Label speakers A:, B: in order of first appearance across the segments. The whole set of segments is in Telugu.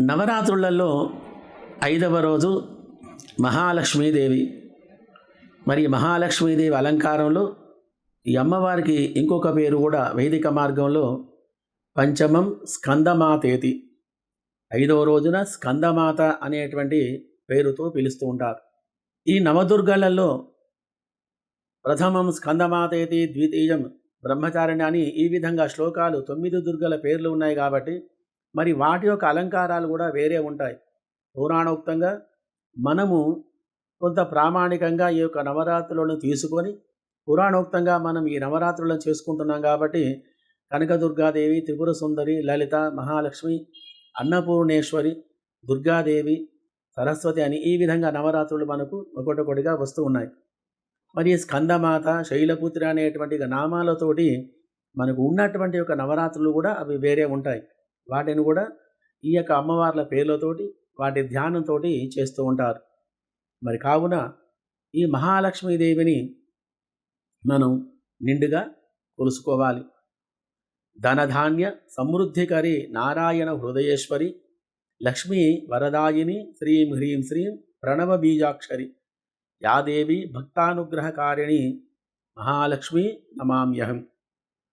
A: నవరాత్రులలో ఐదవ రోజు మహాలక్ష్మీదేవి. మరి మహాలక్ష్మీదేవి అలంకారంలో ఈ అమ్మవారికి ఇంకొక పేరు కూడా వైదిక మార్గంలో పంచమం స్కందమాతేతి. ఐదవ రోజున స్కందమాత అనేటువంటి పేరుతో పిలుస్తూ ఉంటారు. ఈ నవదుర్గలలో ప్రథమం స్కందమాతేతి ద్వితీయం బ్రహ్మచారిణి అని ఈ విధంగా శ్లోకాలు తొమ్మిది దుర్గల పేర్లు ఉన్నాయి కాబట్టి మరి వాటి యొక్క అలంకారాలు కూడా వేరే ఉంటాయి. పురాణోక్తంగా మనము కొంత ప్రామాణికంగా ఈ యొక్క నవరాత్రులను తీసుకొని పురాణోక్తంగా మనం ఈ నవరాత్రులను చేసుకుంటున్నాం కాబట్టి కనకదుర్గాదేవి త్రిపుర సుందరి లలిత మహాలక్ష్మి అన్నపూర్ణేశ్వరి దుర్గాదేవి సరస్వతి అని ఈ విధంగా నవరాత్రులు మనకు ఒకటొకటిగా వస్తూ ఉన్నాయి. మరి స్కందమాత శైలపుత్రి అనేటువంటి నామాలతోటి మనకు ఉన్నటువంటి యొక్క నవరాత్రులు కూడా అవి వేరే ఉంటాయి. వాటిని కూడా ఈ యొక్క అమ్మవార్ల పేర్లతోటి వాటి ధ్యానంతో చేస్తూ ఉంటారు. మరి కావున ఈ మహాలక్ష్మీదేవిని మనం నిండుగా కొలుసుకోవాలి. ధనధాన్య సమృద్ధికరి నారాయణ హృదయేశ్వరి లక్ష్మీ వరదాయిని శ్రీం హ్రీం శ్రీం ప్రణవ బీజాక్షరి యాదేవి భక్తానుగ్రహకారిణి మహాలక్ష్మి నమామ్యహం.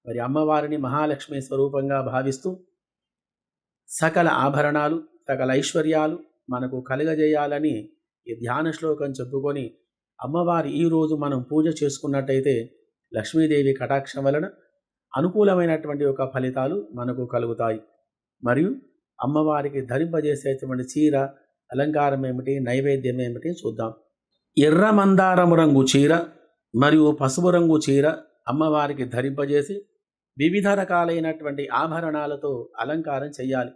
A: మరి అమ్మవారిని మహాలక్ష్మి స్వరూపంగా భావిస్తూ సకల ఆభరణాలు సకల ఐశ్వర్యాలు మనకు కలుగజేయాలని ఈ ధ్యాన శ్లోకం చెప్పుకొని అమ్మవారి ఈరోజు మనం పూజ చేసుకున్నట్టయితే లక్ష్మీదేవి కటాక్షం వలన అనుకూలమైనటువంటి ఒక ఫలితాలు మనకు కలుగుతాయి. మరియు అమ్మవారికి ధరింపజేసేటువంటి చీర అలంకారం ఏమిటి నైవేద్యం ఏమిటి చూద్దాం. ఎర్ర మందారము రంగు చీర మరియు పసుపు రంగు చీర అమ్మవారికి ధరింపజేసి వివిధ రకాలైనటువంటి ఆభరణాలతో అలంకారం చెయ్యాలి.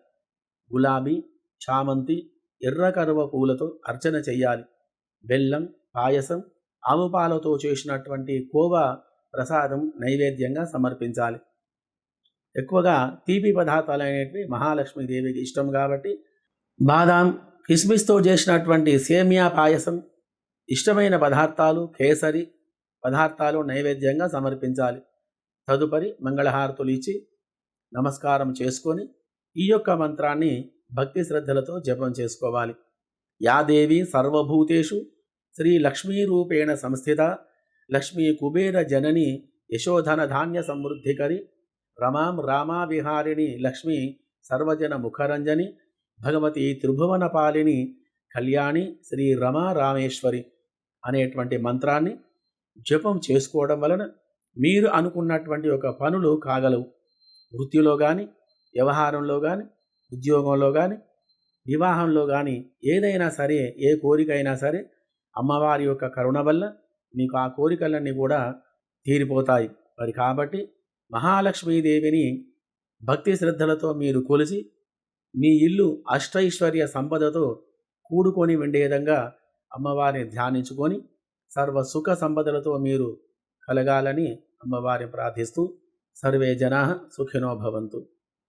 A: గులాబీ చామంతి ఎర్ర కరువ పూలతో అర్చన చెయ్యాలి. బెల్లం పాయసం ఆవు పాలతో చేసినటువంటి కోవా ప్రసాదం నైవేద్యంగా సమర్పించాలి. ఎక్కువగా తీపి పదార్థాలు అనేటివి మహాలక్ష్మీదేవికి ఇష్టం కాబట్టి బాదాం కిస్మిస్తో చేసినటువంటి సేమియా పాయసం ఇష్టమైన పదార్థాలు కేసరి పదార్థాలు నైవేద్యంగా సమర్పించాలి. తదుపరి మంగళహారతులు ఇచ్చి నమస్కారం చేసుకొని ఈ యొక్క మంత్రాన్ని భక్తి శ్రద్ధలతో జపం చేసుకోవాలి. యాదేవి సర్వభూతేషు శ్రీ లక్ష్మీరూపేణ సంస్థిత లక్ష్మీ కుబేర జనని యశోధన ధాన్య సమృద్ధికరి రమాం రామావిహారిణి లక్ష్మి సర్వజన ముఖరంజని భగవతి త్రిభువన పాలిని కళ్యాణి శ్రీ రమా రామేశ్వరి అనేటువంటి మంత్రాన్ని జపం చేసుకోవడం వలన మీరు అనుకున్నటువంటి ఒక పనులు కాగలవు. వృత్తిలో కానీ వ్యవహారంలో కానీ ఉద్యోగంలో కానీ వివాహంలో కానీ ఏదైనా సరే ఏ కోరిక అయినా సరే అమ్మవారి యొక్క కరుణ వల్ల మీకు ఆ కోరికలన్నీ కూడా తీరిపోతాయి. మరి కాబట్టి మహాలక్ష్మీదేవిని భక్తి శ్రద్ధలతో మీరు కొలిసి మీ ఇల్లు అష్టైశ్వర్య సంపదతో కూడుకొని ఉండే విధంగా అమ్మవారిని ధ్యానించుకొని సర్వ సుఖ సంపదలతో మీరు కలగాలని అమ్మవారిని ప్రార్థిస్తూ సర్వే జనా సుఖినో భవంతు.